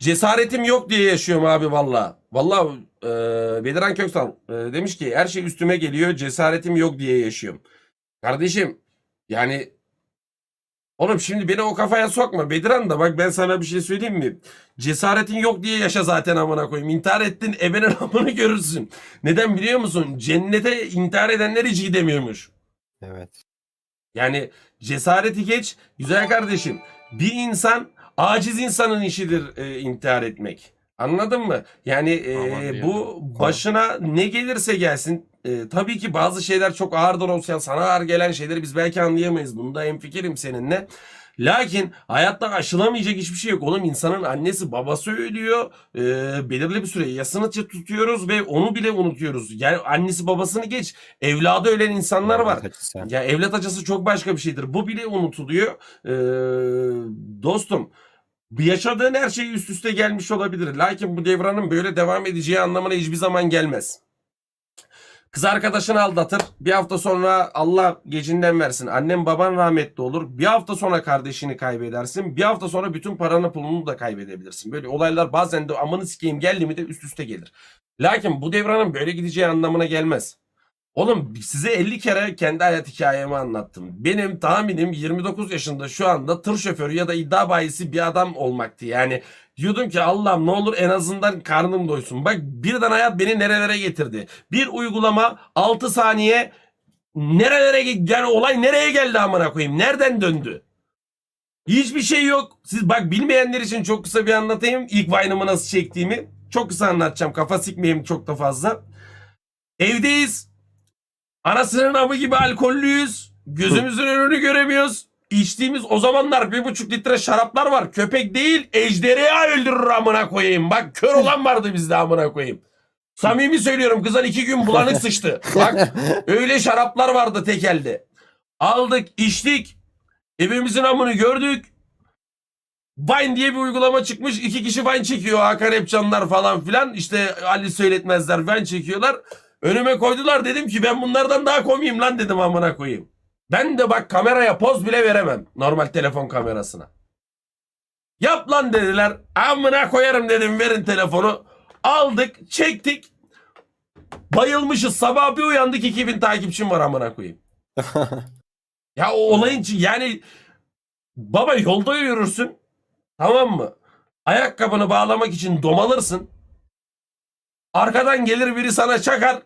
cesaretim yok diye yaşıyorum abi valla. Valla e, Bediran Köksal e, demiş ki her şey üstüme geliyor cesaretim yok diye yaşıyorum. Kardeşim yani oğlum şimdi beni o kafaya sokma Bediran da bak ben sana bir şey söyleyeyim mi? Cesaretin yok diye yaşa zaten amına koyayım. İntihar ettin ebenin amını görürsün. Neden biliyor musun? Cennete intihar edenler hiç gidemiyormuş. Evet. Yani cesareti geç güzel kardeşim. Bir insan aciz insanın işidir e, intihar etmek. Anladın mı? Yani e, bu başına ne gelirse gelsin. e, tabii ki bazı şeyler çok ağırdır olsa sana ağır gelen şeyleri biz belki anlayamayız. Bunda hemfikirim seninle. Lakin hayatta aşılamayacak hiçbir şey yok. Oğlum insanın annesi babası ölüyor. E, belirli bir süre yasını tutuyoruz ve onu bile unutuyoruz. Yani annesi babasını geç. Evladı ölen insanlar var. Ya evlat acısı çok başka bir şeydir. Bu bile unutuluyor. Ee, dostum yaşadığın her şey üst üste gelmiş olabilir. Lakin bu devranın böyle devam edeceği anlamına hiçbir zaman gelmez. Kız arkadaşını aldatır. Bir hafta sonra Allah gecinden versin. Annem baban rahmetli olur. Bir hafta sonra kardeşini kaybedersin. Bir hafta sonra bütün paranı pulunu da kaybedebilirsin. Böyle olaylar bazen de amanı sikeyim geldi mi de üst üste gelir. Lakin bu devranın böyle gideceği anlamına gelmez. Oğlum size 50 kere kendi hayat hikayemi anlattım. Benim tahminim 29 yaşında şu anda tır şoförü ya da iddia bayisi bir adam olmaktı. Yani diyordum ki Allah'ım ne olur en azından karnım doysun. Bak birden hayat beni nerelere getirdi. Bir uygulama 6 saniye nerelere yani olay nereye geldi amına koyayım? Nereden döndü? Hiçbir şey yok. Siz bak bilmeyenler için çok kısa bir anlatayım. İlk Vine'ımı nasıl çektiğimi. Çok kısa anlatacağım. Kafa sikmeyeyim çok da fazla. Evdeyiz. Anasının amı gibi alkollüyüz. Gözümüzün önünü göremiyoruz. İçtiğimiz o zamanlar bir buçuk litre şaraplar var. Köpek değil ejderha öldürür amına koyayım. Bak kör olan vardı bizde amına koyayım. Samimi söylüyorum kızlar iki gün bulanık sıçtı. Bak öyle şaraplar vardı tek elde. Aldık içtik. Evimizin amını gördük. Vine diye bir uygulama çıkmış. İki kişi Vine çekiyor. Hakan Epcanlar falan filan. İşte Ali söyletmezler Vine çekiyorlar. Önüme koydular dedim ki ben bunlardan daha komiyim lan dedim amına koyayım. Ben de bak kameraya poz bile veremem. Normal telefon kamerasına. Yap lan dediler. Amına koyarım dedim verin telefonu. Aldık çektik. Bayılmışız. Sabah bir uyandık 2000 takipçim var amına koyayım. ya o olayın için yani baba yolda yürürsün. Tamam mı? Ayakkabını bağlamak için domalırsın. Arkadan gelir biri sana çakar.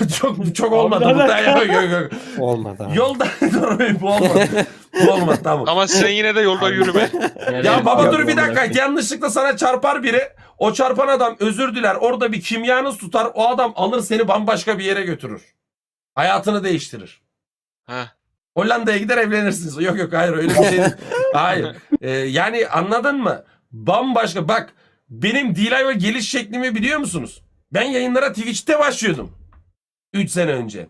çok çok olmadı bu da. Yok, yok, yok. Olmadı abi. Yolda dur bu olmadı. Bu olmadı tamam. Ama sen yine de yolda yürüme. Ya baba dur bir dakika yanlışlıkla sana çarpar biri. O çarpan adam özür diler. Orada bir kimyanız tutar. O adam alır seni bambaşka bir yere götürür. Hayatını değiştirir. Ha. Hollanda'ya gider evlenirsiniz. Yok yok hayır öyle bir şey değil. Hayır. Ee, yani anladın mı? Bambaşka bak benim D-Live'a geliş şeklimi biliyor musunuz? Ben yayınlara Twitch'te başlıyordum. 3 sene önce.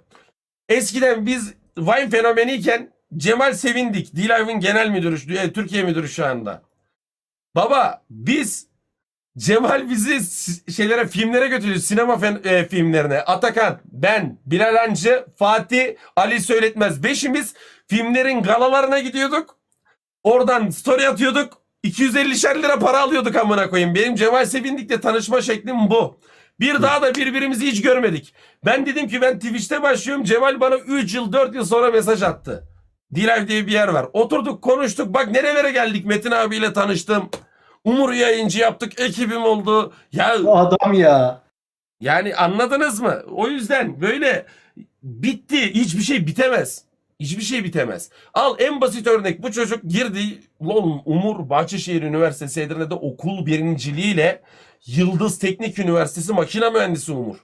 Eskiden biz Vine fenomeniyken Cemal Sevindik, D-Live'ın genel müdürü, e, Türkiye müdürü şu anda. Baba biz Cemal bizi şeylere filmlere götürüyor. Sinema fen- e, filmlerine. Atakan, ben, Bilal Hancı, Fatih, Ali Söyletmez. Beşimiz filmlerin galalarına gidiyorduk. Oradan story atıyorduk. 250'şer lira para alıyorduk amına koyayım. Benim Cemal Sevindik'le tanışma şeklim bu. Bir daha da birbirimizi hiç görmedik. Ben dedim ki ben Twitch'te başlıyorum. Cemal bana 3 yıl 4 yıl sonra mesaj attı. D-Live diye bir yer var. Oturduk konuştuk. Bak nerelere geldik. Metin abiyle tanıştım. Umur yayıncı yaptık. Ekibim oldu. Ya Adam ya. yani anladınız mı? O yüzden böyle bitti. Hiçbir şey bitemez. Hiçbir şey bitemez. Al en basit örnek bu çocuk girdi Ulan Umur Bahçeşehir Üniversitesi Edirne'de okul birinciliğiyle Yıldız Teknik Üniversitesi makine mühendisi Umur.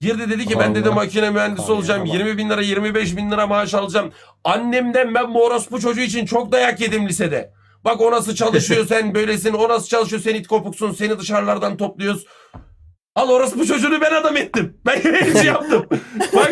Girdi dedi ki ben dedi Allah. makine mühendisi Allah. olacağım. 20 bin lira 25 bin lira maaş alacağım. Annemden ben bu orospu çocuğu için çok dayak yedim lisede. Bak o nasıl çalışıyor sen böylesin. O nasıl çalışıyor sen it kopuksun. Seni dışarılardan topluyoruz. Al orospu çocuğunu ben adam ettim. Ben yayıncı yaptım. Bak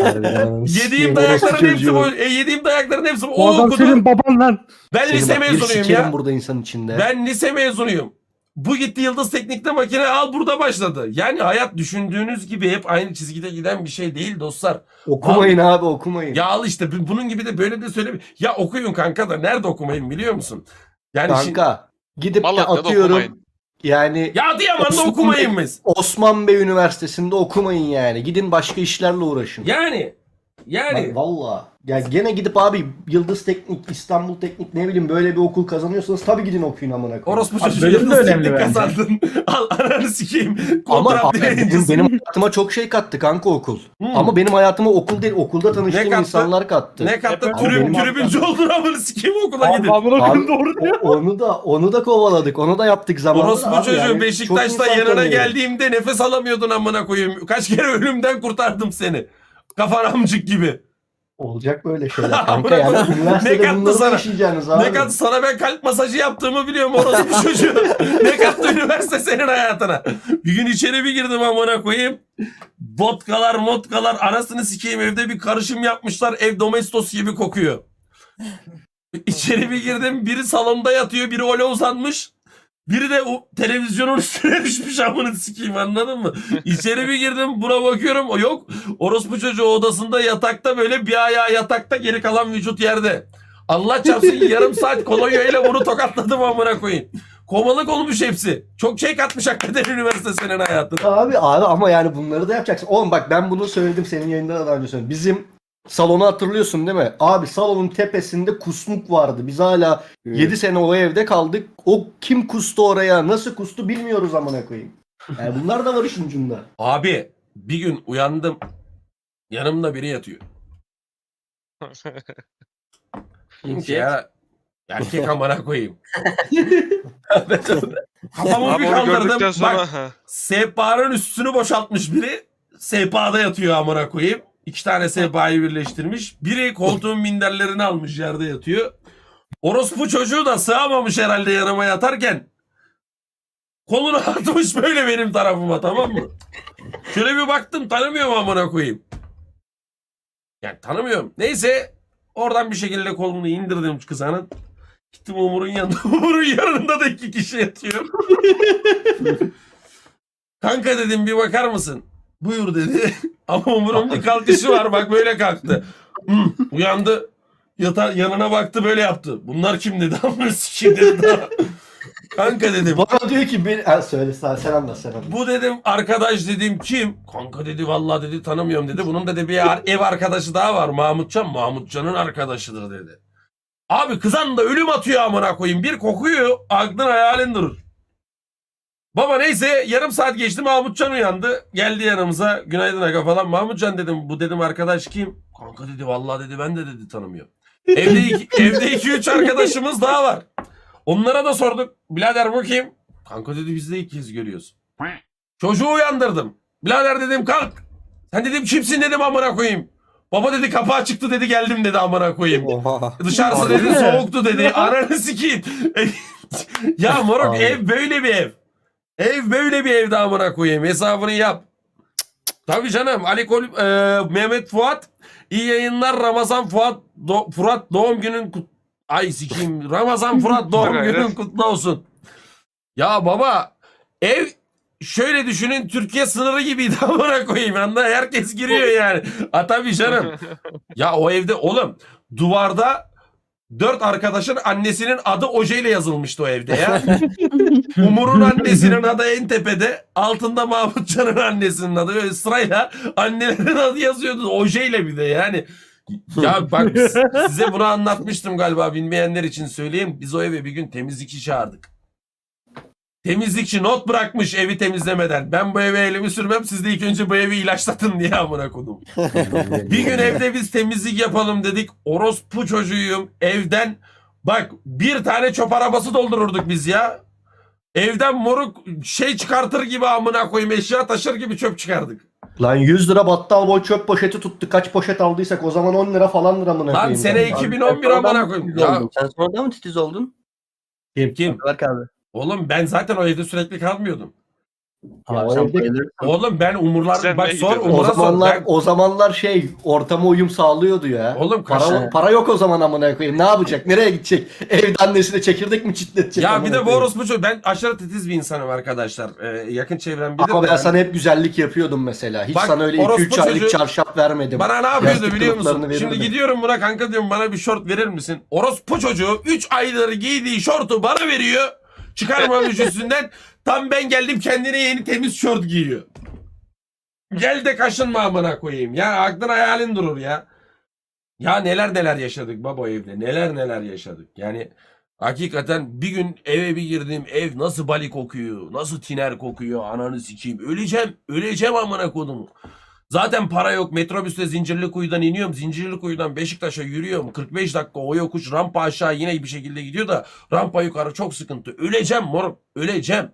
yediğim dayakların hepsi bu. E, yediğim dayakların hepsi bu. O O adam okudu. senin baban lan. Ben Seni lise bak, mezunuyum ya. burada insan içinde. Ben lise mezunuyum. Bu gitti Yıldız Teknik'te makine al burada başladı. Yani hayat düşündüğünüz gibi hep aynı çizgide giden bir şey değil dostlar. Okumayın abi okumayın. Ya al işte bu- bunun gibi de böyle de söyle. Ya okuyun kanka da nerede okumayın biliyor musun? Yani Kanka Gidip de atıyorum okumayın. Yani Ya Adıyaman'da Osman okumayın Bey- biz. Osman Bey Üniversitesi'nde okumayın yani. Gidin başka işlerle uğraşın. Yani yani Bak valla. Ya gene gidip abi Yıldız Teknik, İstanbul Teknik ne bileyim böyle bir okul kazanıyorsanız tabii gidin okuyun amına koyayım. orospu Abi çocuğu bölüm de yıldız önemli teknik bence. kazandın. Al ananı sikeyim. Ama Kontrat abi, benim, benim hayatıma çok şey kattı kanka okul. Hmm. Ama benim hayatıma okul değil okulda tanıştığım kattı? insanlar kattı. Ne kattı? Hep Tribün, öyle. tribüncü oldun amını sikeyim okula gidin. Amına Abi, koyayım doğru diyor. o- onu da onu da kovaladık. Onu da yaptık zamanında. Orospu abi çocuğu yani. Beşiktaş'ta insan yanına tanıyorum. geldiğimde nefes alamıyordun amına koyayım. Kaç kere ölümden kurtardım seni. Kafan amcık gibi. Olacak böyle şeyler kanka yani. Ne üniversitede kattı bunları sana? yaşayacaksınız abi. Ne kattı sana ben kalp masajı yaptığımı biliyorum orospu çocuğu. ne kattı üniversite senin hayatına. Bir gün içeri bir girdim amına koyayım. Vodkalar modkalar anasını sikeyim evde bir karışım yapmışlar. Ev domestos gibi kokuyor. İçeri bir girdim biri salonda yatıyor biri öyle uzanmış. Biri de o televizyonun üstüne düşmüş amını sikeyim anladın mı? İçeri bir girdim buna bakıyorum o yok. Orospu çocuğu odasında yatakta böyle bir ayağı yatakta geri kalan vücut yerde. Allah çarpsın yarım saat kolonya ile bunu tokatladım amına koyayım. Komalık olmuş hepsi. Çok şey katmış hakikaten üniversite senin hayatına. Abi abi ama yani bunları da yapacaksın. Oğlum bak ben bunu söyledim senin yayında da daha önce söyledim. Bizim salonu hatırlıyorsun değil mi? Abi salonun tepesinde kusmuk vardı. Biz hala 7 sene o evde kaldık. O kim kustu oraya, nasıl kustu bilmiyoruz amına koyayım. Yani bunlar da var işin ucunda. Abi bir gün uyandım. Yanımda biri yatıyor. Kimse ya. Erkek amına koyayım. Kafamı bir kaldırdım. Bak sehpanın üstünü boşaltmış biri. Sehpada yatıyor amına koyayım. İki tane sehpayı birleştirmiş. Biri koltuğun minderlerini almış yerde yatıyor. Orospu çocuğu da sığamamış herhalde yanıma yatarken. Kolunu atmış böyle benim tarafıma tamam mı? Şöyle bir baktım tanımıyorum amına koyayım. Yani tanımıyorum. Neyse oradan bir şekilde kolunu indirdim kızanın. Gittim Umur'un yanında. Umur'un yanında da iki kişi yatıyor. Kanka dedim bir bakar mısın? Buyur dedi. Ama bir kalkışı var bak böyle kalktı. Hmm, uyandı. Yata, yanına baktı böyle yaptı. Bunlar kim dedi? Amına sikeyim dedi. daha. Kanka dedim. Bana diyor ki bir... Ha, söyle sen, sen anlat sen anlat. Bu dedim arkadaş dedim kim? Kanka dedi vallahi dedi tanımıyorum dedi. Bunun dedi bir ar- ev arkadaşı daha var Mahmutcan. Mahmutcan'ın arkadaşıdır dedi. Abi kızan da ölüm atıyor amına koyayım. Bir kokuyor aklın hayalin durur. Baba neyse yarım saat geçti Mahmutcan uyandı. Geldi yanımıza günaydın aga falan. Mahmutcan dedim bu dedim arkadaş kim? Kanka dedi vallahi dedi ben de dedi tanımıyorum. Evde iki, evde iki üç arkadaşımız daha var. Onlara da sorduk. Birader bu kim? Kanka dedi biz de ilk kez görüyoruz. Çocuğu uyandırdım. Birader dedim kalk. Sen dedim kimsin dedim amına koyayım. Baba dedi kapağı çıktı dedi geldim dedi amına koyayım. Oha. Dışarısı dedi soğuktu dedi. Ananı sikeyim. ya moruk ev böyle bir ev. Ev böyle bir evde amına koyayım. Hesabını yap. Tabii canım. Ali Kol e, Mehmet Fuat iyi yayınlar Ramazan Fuat Do- Fırat doğum günün kut Ay sikeyim. Ramazan Fırat doğum günün kutlu olsun. Ya baba ev şöyle düşünün Türkiye sınırı gibiydi amına koyayım. Anda herkes giriyor yani. Ha tabii canım. Ya o evde oğlum duvarda dört arkadaşın annesinin adı ojeyle yazılmıştı o evde ya. Umur'un annesinin adı en tepede. Altında Mahmutcan'ın annesinin adı. Böyle sırayla annelerin adı yazıyordu. Ojeyle bir de yani. Ya bak size bunu anlatmıştım galiba bilmeyenler için söyleyeyim. Biz o eve bir gün temizlikçi çağırdık. Temizlikçi not bırakmış evi temizlemeden. Ben bu eve elimi sürmem siz de ilk önce bu evi ilaçlatın diye amına kodum. Bir gün evde biz temizlik yapalım dedik. Orospu çocuğuyum. Evden bak bir tane çöp arabası doldururduk biz ya. Evden moruk şey çıkartır gibi amına koyayım eşya taşır gibi çöp çıkardık. Lan 100 lira battal boy çöp poşeti tuttu. Kaç poşet aldıysak o zaman 10 lira falandır amına Lan koyayım. sene ben. 2011 Sen amına koyayım. mı Ya? Sen sonradan mı titiz oldun? kim kim? Bak abi. Oğlum ben zaten o evde sürekli kalmıyordum. Ya Abi o sen evde- bayılırsın. Oğlum ben umurlar Sen bak sor gidiyordun? O umura sor. zamanlar Ben- o zamanlar şey ortama uyum sağlıyordu ya. Oğlum kaç para, para yok o zaman amına koyayım. Ne yapacak? Nereye gidecek? Evde annesine çekirdek mi çitletecek? Ya amına bir de bu koyayım? orospu çocuğu. Ben aşırı titiz bir insanım arkadaşlar. Ee, yakın çevrem bilir. Ama de ben sana hep güzellik yapıyordum mesela. Hiç Bak, sana öyle orospu 2-3 aylık çocuğu- çarşaf vermedim. Bana ne yapıyordu biliyor musun? kılıflarını Şimdi verirdim. gidiyorum buna kanka diyorum bana bir şort verir misin? Orospu çocuğu 3 aydır giydiği şortu bana veriyor. Çıkarmamış üstünden. Tam ben geldim kendine yeni temiz şort giyiyor. Gel de kaşınma amına koyayım. Ya aklın hayalin durur ya. Ya neler neler yaşadık baba evde. Neler neler yaşadık. Yani hakikaten bir gün eve bir girdim. Ev nasıl bali kokuyor. Nasıl tiner kokuyor. Ananı sikeyim. Öleceğim. Öleceğim amına kodumu. Zaten para yok. Metrobüste Zincirlikuyu'dan iniyorum. Zincirlikuyu'dan Beşiktaş'a yürüyorum. 45 dakika o yokuş rampa aşağı yine bir şekilde gidiyor da rampa yukarı çok sıkıntı. Öleceğim moruk. Öleceğim.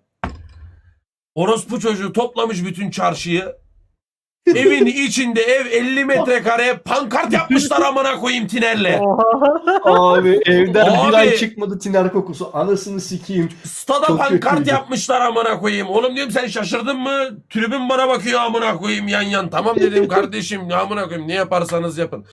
Orospu çocuğu toplamış bütün çarşıyı. Evin içinde ev 50 metrekare pankart yapmışlar amına koyayım tinerle. Abi evden Abi. bir ay çıkmadı tiner kokusu. Anasını sikeyim. Stada Çok pankart kötüydü. yapmışlar amına koyayım. Oğlum diyorum sen şaşırdın mı? Tribün bana bakıyor amına koyayım yan yan. Tamam dedim kardeşim amına koyayım ne yaparsanız yapın.